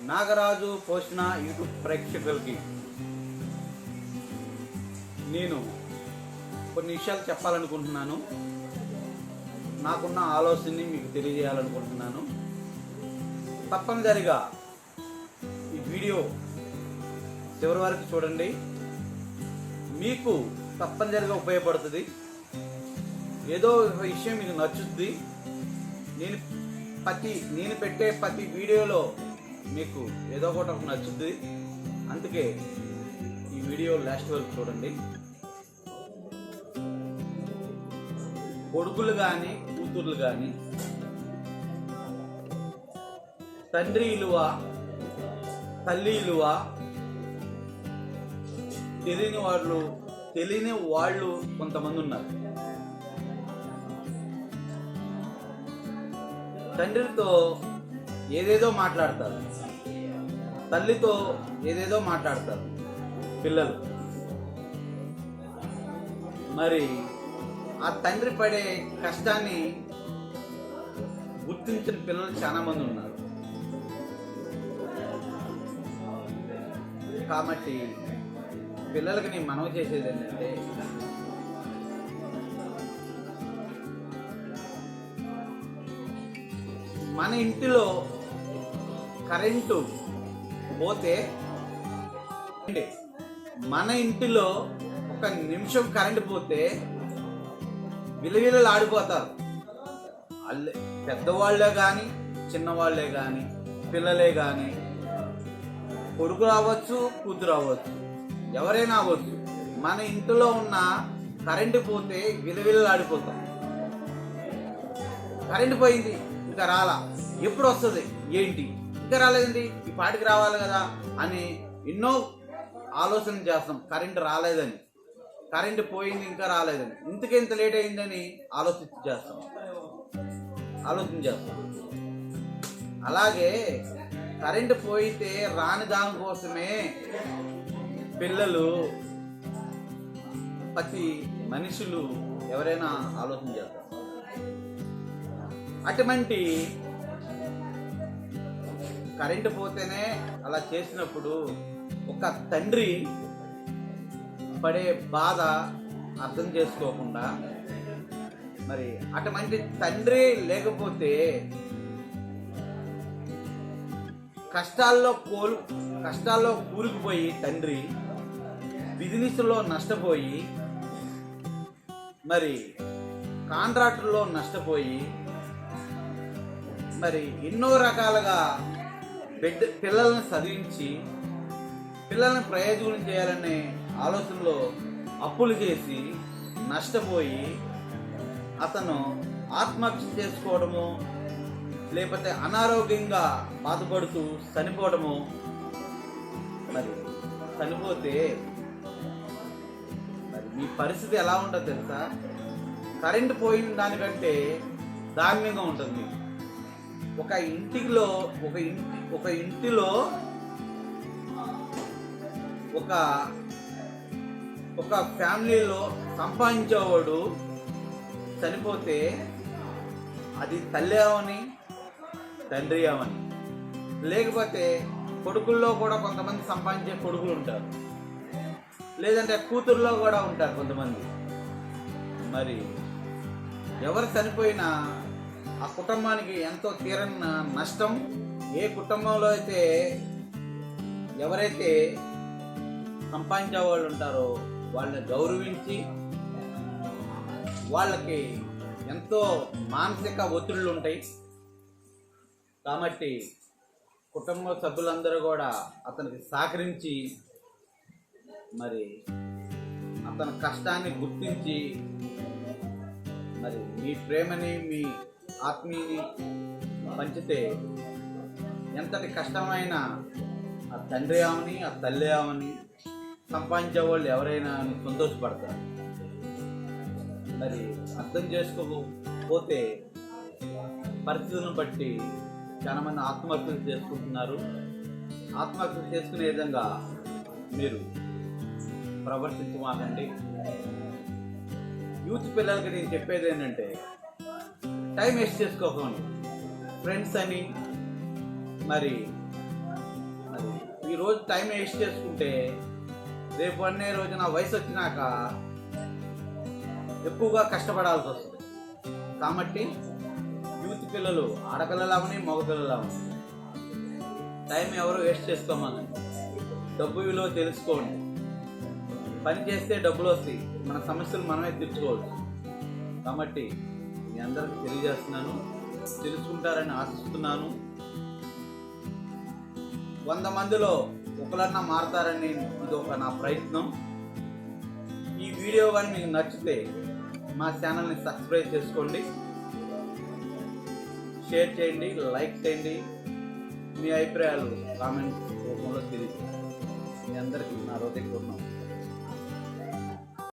నాగరాజు పోషణ యూట్యూబ్ ప్రేక్షకులకి నేను కొన్ని విషయాలు చెప్పాలనుకుంటున్నాను. నాకున్న ఆలోచనని మీకు తెలియజేయాలనుకుంటున్నాను. తప్పనిసరిగా ఈ వీడియో చివరి వరకు చూడండి. మీకు తప్పనిసరిగా ఉపయోగపడుతుంది. ఏదో ఒక విషయం మీకు నచ్చుద్ది. నేను ప్రతి నేను పెట్టే ప్రతి వీడియోలో మీకు ఏదో ఒకటి ఒకటి నచ్చుద్ది. అందుకే ఈ వీడియో లాస్ట్ వరకు చూడండి. కొడుకులు కానీ కూతుర్లు కానీ తండ్రి ఇలువ తల్లి ఇలువ తెలియని వాళ్ళు తెలియని వాళ్ళు కొంతమంది ఉన్నారు. తండ్రితో ఏదేదో మాట్లాడతారు. తల్లితో ఏదేదో మాట్లాడతారు. పిల్లలు. మరి ఆ తండ్రి పడే కష్టాన్ని గుర్తించిన పిల్లలు చాలా మంది ఉన్నారు. కాబట్టి పిల్లలకి నేను మనవి చేసేది ఏంటంటే మన ఇంటిలో కరెంటు పోతే మన ఇంటిలో ఒక నిమిషం కరెంటు పోతే విలువిలలు ఆడిపోతారు. వాళ్ళే పెద్దవాళ్ళే కానీ చిన్నవాళ్ళే కానీ పిల్లలే కానీ కొడుకు రావచ్చు కూతురు అవ్వచ్చు ఎవరైనా అవ్వచ్చు మన ఇంటిలో ఉన్న కరెంటు పోతే విలువిలలు ఆడిపోతాం కరెంట్ పోయింది ఇంకా రాలా. ఎప్పుడు వస్తుంది? ఏంటి? ఇంకా రాలేదండి ఈ పాటికి రావాలి కదా అని ఎన్నో ఆలోచన చేస్తాం. కరెంటు రాలేదని. కరెంటు పోయింది ఇంకా రాలేదని. ఇంతకు ఇంత లేట్ అయిందని ఆలోచించి చేస్తాం. ఆలోచన చేస్తాం. అలాగే కరెంటు పోయితే రాని దానికోసమే పిల్లలు ప్రతి మనుషులు ఎవరైనా ఆలోచన చేస్తారు. అటువంటి కరెంటు పోతేనే అలా చేసినప్పుడు ఒక తండ్రి పడే బాధ అర్థం చేసుకోకుండా మరి అటువంటి తండ్రి లేకపోతే కష్టాల్లో కోలు కష్టాల్లో కూరుకుపోయి తండ్రి బిజినెస్లో నష్టపోయి మరి కాంట్రాక్టుల్లో నష్టపోయి మరి ఎన్నో రకాలుగా బిడ్డ పిల్లల్ని చదివించి పిల్లల్ని ప్రయోజనం చేయాలనే ఆలోచనలో అప్పులు చేసి నష్టపోయి అతను ఆత్మహత్య చేసుకోవడము లేకపోతే అనారోగ్యంగా బాధపడుతూ చనిపోవడము. మరి చనిపోతే మరి మీ పరిస్థితి ఎలా ఉంటుందో తెలుసా? కరెంట్ పోయిన దానికంటే దారుణంగా ఉంటుంది. మీకు ఒక ఇంటిలో ఒక ఇంటి ఒక ఇంటిలో ఒక ఒక ఫ్యామిలీలో సంపాదించేవాడు చనిపోతే అది తల్లి అవని తండ్రి అవని. లేకపోతే కొడుకుల్లో కూడా కొంతమంది సంపాదించే కొడుకులు ఉంటారు. లేదంటే కూతురులో కూడా ఉంటారు కొంతమంది. మరి ఎవరు చనిపోయినా ఆ కుటుంబానికి ఎంతో తీరన్న నష్టం. ఏ కుటుంబంలో అయితే ఎవరైతే సంపాదించే వాళ్ళు ఉంటారో వాళ్ళని గౌరవించి వాళ్ళకి ఎంతో మానసిక ఒత్తిళ్ళు ఉంటాయి. కాబట్టి కుటుంబ సభ్యులందరూ కూడా అతనికి సహకరించి మరి అతని కష్టాన్ని గుర్తించి మరి మీ ప్రేమని మీ ఆత్మీయని పంచితే ఎంతటి కష్టమైన ఆ తండ్రి అవని ఆ తల్లి అవని సంపాదించే వాళ్ళు ఎవరైనా సంతోషపడతారు. మరి అర్థం చేసుకోకపోతే పరిస్థితులను బట్టి చాలా మంది ఆత్మహత్యలు చేసుకుంటున్నారు. ఆత్మహత్యలు చేసుకునే విధంగా మీరు ప్రవర్తించమాకండి. యూత్ పిల్లలకి నేను చెప్పేది ఏంటంటే టైం వేస్ట్ చేసుకోకండి ఫ్రెండ్స్ అని మరి అది టైం వేస్ట్ చేసుకుంటే రేపు అనే రోజు నా వయసు వచ్చినాక ఎక్కువగా కష్టపడాల్సి వస్తుంది. కాబట్టి యూత్ పిల్లలు ఆడపిల్లలు అవని మగ అవని టైం ఎవరు వేస్ట్ చేసుకోమని. డబ్బు విలువ తెలుసుకోండి. పని చేస్తే డబ్బులు వస్తాయి. మన సమస్యలు మనమే తీర్చుకోవచ్చు. కాబట్టి మీ అందరికీ తెలియజేస్తున్నాను తెలుసుకుంటారని ఆశిస్తున్నాను. వంద మందిలో ఒకలన్నా మారతారని ఇది ఒక నా ప్రయత్నం. ఈ వీడియో కానీ మీకు నచ్చితే మా ఛానల్ని సబ్స్క్రైబ్ చేసుకోండి. షేర్ చేయండి లైక్ చేయండి. మీ అభిప్రాయాలు కామెంట్ రూపంలో తెలియజేయండి. మీ అందరికీ నా హృదయపూర్ణం